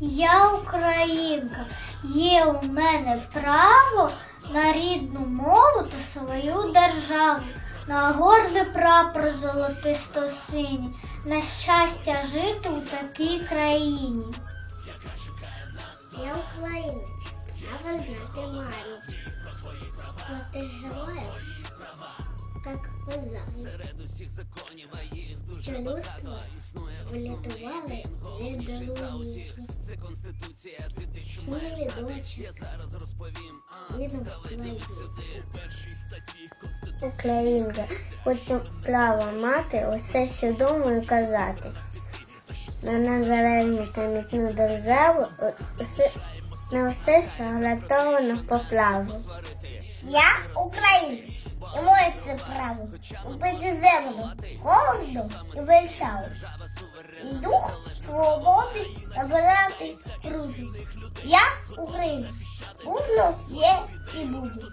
Я українка, є у мене право на рідну мову та свою державу, на гордий прапор золотисто синій, на щастя жити у такій країні. Я українець, право знати маю. Проти героїв, так пизали. Що людство врятували від руїни. Смілі дочі, їдемо в Україну. Українка, хочу право мати усе, що думаю казати. На незалежну та міцну державу усе, на все, що врятовано по праву. Я українець, і моє це право убити землю холодно і весело. І дух свободи набирати. Я українець, буду, є і буду.